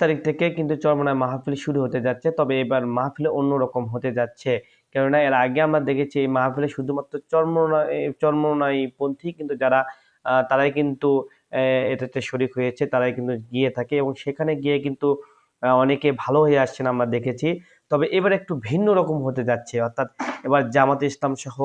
তারিখ থেকে কিন্তু চরমনায় মাহফিল শুরু হতে যাচ্ছে, তবে এবার মাহফিলে অন্যরকম হতে যাচ্ছে। কেননা এর আগে আমরা দেখেছি এই মাহফিলে শুধুমাত্র চরমনায় চরমনাই পন্থী কিন্তু যারা তারাই কিন্তু এটাতে শরিক হয়েছে, তারাই কিন্তু গিয়ে থাকে এবং সেখানে গিয়ে কিন্তু অনেকে ভালো হয়ে আসছেন আমরা দেখেছি। তবে এবার একটু ভিন্ন রকম হতে যাচ্ছে, অর্থাৎ এবার জামাতে ইসলাম সহ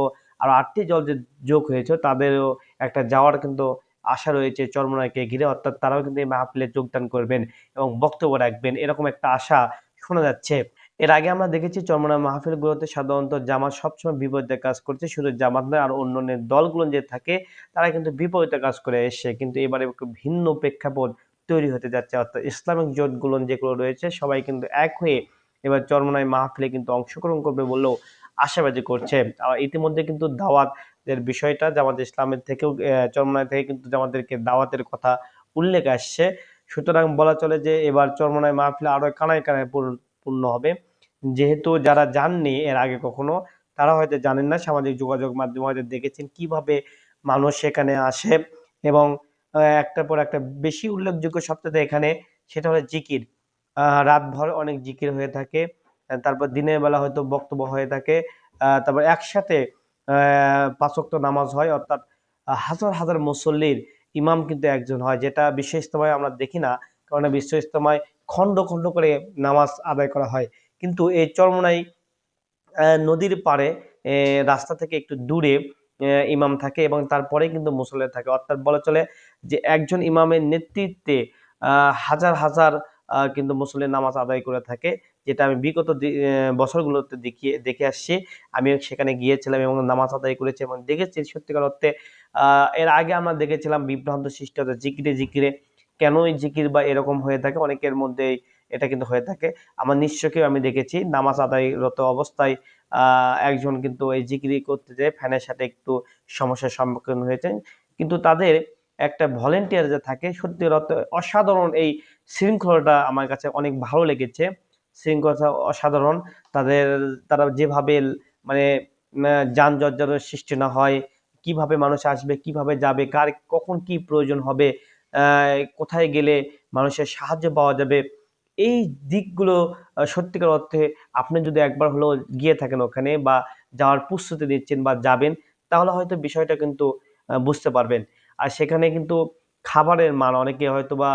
আরও আটটি দল যে যোগ হয়েছে, তাদেরও একটা যাওয়ার কিন্তু আশা রয়েছে চরমনাইকে ঘিরে। অর্থাৎ তারাও কিন্তু এই মাহফিলে যোগদান করবেন এবং বক্তব্য রাখবেন। এরকম একটা আশা শোনা যাচ্ছে। এর আগে আমরা দেখেছি চরমনাই মাহফিলগুলোতে সাধারণত জামাত সবসময় বিপরীতে কাজ করছে। শুধু জামাত নয়, আর অন্য দলগুলো যে থাকে, তারা কিন্তু বিপরীতে কাজ করে এসছে। কিন্তু এবারে ভিন্ন প্রেক্ষাপট তৈরি হতে যাচ্ছে। অর্থাৎ ইসলামিক জোটগুলো যেগুলো রয়েছে, সবাই কিন্তু এক হয়ে এবার চরমনাই মাহফিলে কিন্তু অংশগ্রহণ করবে বলেও আশাবাদী করছে। আর ইতিমধ্যে কিন্তু দাওয়াতের বিষয়টা জামাত ইসলামের থেকেও আহ, চরমনাই থেকে কিন্তু আমাদেরকে দাওয়াতের কথা উল্লেখ আসছে। সুতরাং বলা চলে যে এবার চরমনাই মাহফিল আরও কানায় কানায় পূর্ণ হবে। যেহেতু যারা যাননি এর আগে কখনো তারা হয়তো জানেন না সামাজিক যোগাযোগ মাধ্যমে হয়তো দেখেছেন কীভাবে মানুষ সেখানে আসে এবং একটার পর একটা বেশি উল্লেখযোগ্য সপ্তাহে এখানে সেটা হলো জিকির। রাতভর অনেক জিকির হয়ে থাকে তারপর দিনের বেলা হয়তো বক্তব্য হয়ে থাকে তারপর একসাথে আহ, পাঁচ ওয়াক্ত নামাজ হয় অর্থাৎ হাজার হাজার মুসল্লির ইমাম কিন্তু একজন হয় যেটা বিশ্ব ইস্তেমায় আমরা দেখি না কারণ বিশ্ব ইস্তেমায় খণ্ড খণ্ড করে নামাজ আদায় করা হয়। কিন্তু এই চরমনাই নদীর আহ, রাস্তা থেকে একটু দূরে ইমাম থাকে এবং তারপরে কিন্তু মুসল্লি থাকে। অর্থাৎ বলা চলে যে একজন ইমামের নেতৃত্বে হাজার হাজার কিন্তু মুসল্লি নামাজ আদায় করে থাকে। যেটা আমি বিগত বছরগুলোতে দেখিয়ে, দেখে আসছি। আমি সেখানে গিয়েছিলাম এবং নামাজ আদায় করেছি এবং দেখেছি সত্যিকার অর্থে এর আগে আমরা দেখেছিলাম বিভ্রান্ত সৃষ্টি হতো জিকিরে জিকিরে। কেন এই জিকির বা এরকম হয়ে থাকে? অনেকের মধ্যে এটা কিন্তু হয়ে থাকে। আমার নিশ্চয়কেও আমি দেখেছি। নামাজ আদায়রত অবস্থায় একজন কিন্তু এই জিকিরি করতে যেয়ে ফ্যানের সাথে একটু সমস্যার সম্মুখীন হয়েছেন। কিন্তু তাদের একটা ভলেন্টিয়ার যে থাকে সত্যি অসাধারণ এই শৃঙ্খলাটা আমার কাছে অনেক ভালো লেগেছে। শৃঙ্খলা অসাধারণ। তাদের তারা যেভাবে মানে আহ, যানজটের সৃষ্টি না হয় কীভাবে মানুষ আসবে কীভাবে যাবে কার কখন কি প্রয়োজন হবে কোথায় গেলে মানুষের সাহায্য পাওয়া যাবে এই দিকগুলো সত্যিকার অর্থে আপনি যদি একবার হলেও গিয়ে থাকেন ওখানে বা যাওয়ার প্রস্তুতি নিচ্ছেন বা যাবেন তাহলে হয়তো বিষয়টা কিন্তু বুঝতে পারবেন। আর সেখানে কিন্তু খাবারের মান অনেকে হয়তো বা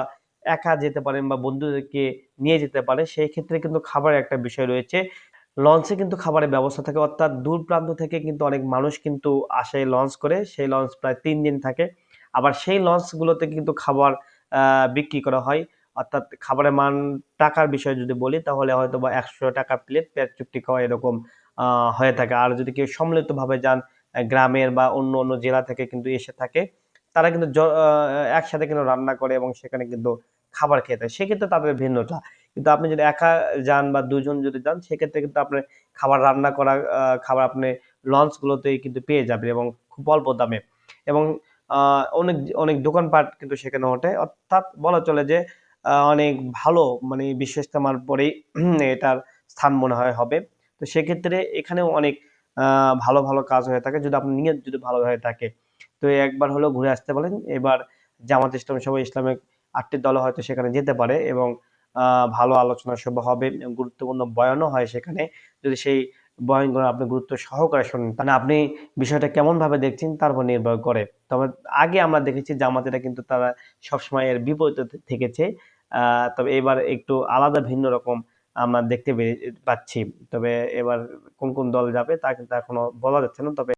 একা যেতে পারেন বা বন্ধুদেরকে নিয়ে যেতে পারে। সেই ক্ষেত্রে কিন্তু খাবারের একটা বিষয় রয়েছে। লঞ্চে কিন্তু খাবারের ব্যবস্থা থাকে। অর্থাৎ দূর প্রান্ত থেকে কিন্তু অনেক মানুষ কিন্তু আসে লঞ্চ করে। সেই লঞ্চ প্রায় তিন দিন থাকে। আবার সেই লঞ্চগুলোতে কিন্তু খাবার বিক্রি করা হয়। অর্থাৎ খাবারের মান, টাকার বিষয় যদি বলি, তাহলে হয়তো বা একশো টাকা প্লেট পেট চুক্তি খাওয়া এরকম হয়ে থাকে। আর যদি কেউ সম্মিলিতভাবে যান গ্রামের বা অন্য অন্য জেলা থেকে কিন্তু এসে থাকে, তারা কিন্তু একসাথে কিন্তু রান্না করে এবং সেখানে কিন্তু খাবার খেতে থাকে সেক্ষেত্রে তাদের ভিন্নতা। কিন্তু আপনি যদি একা যান বা দুজন যদি যান, সেক্ষেত্রে কিন্তু আপনার খাবার রান্না করা খাবার আপনি লঞ্চগুলোতেই কিন্তু পেয়ে যাবেন এবং খুব অল্প দামে। এবং অনেক অনেক দোকানপাট কিন্তু সেখানে ওঠে। অর্থাৎ বলা চলে যে অনেক ভালো মানে বিশ্ব ইস্তেমার পরেই এটার স্থান মনে হয় হবে। তো সেক্ষেত্রে এখানেও অনেক ভালো ভালো কাজ হয়ে থাকে। যদি আপনার নিয়ত যদি ভালো হয়ে থাকে। তো একবার হলেও ঘুরে আসতে বলেন এবার জামাত ইসলাম সবাই ইসলামিক আটটি দল হয়তো সেখানে যেতে পারে এবং ভালো আলোচনা সভা হবে, গুরুত্বপূর্ণ বয়ানও হয় সেখানে। যদি সেই বয়ানগুলো আপনি গুরুত্ব সহকারে শোনেন, তাহলে আপনি বিষয়টা কেমন ভাবে দেখছেন তার উপর নির্ভর করে। তবে আগে আমরা দেখেছি জামাতেরা কিন্তু তারা সবসময় এর বিপরীতে থেকেছে। তবে এবার একটু আলাদা ভিন্ন রকম আমরা দেখতে পাচ্ছি। তবে এবার কোন কোন দল যাবে তা কিন্তু এখনও বলা যাচ্ছে না। তবে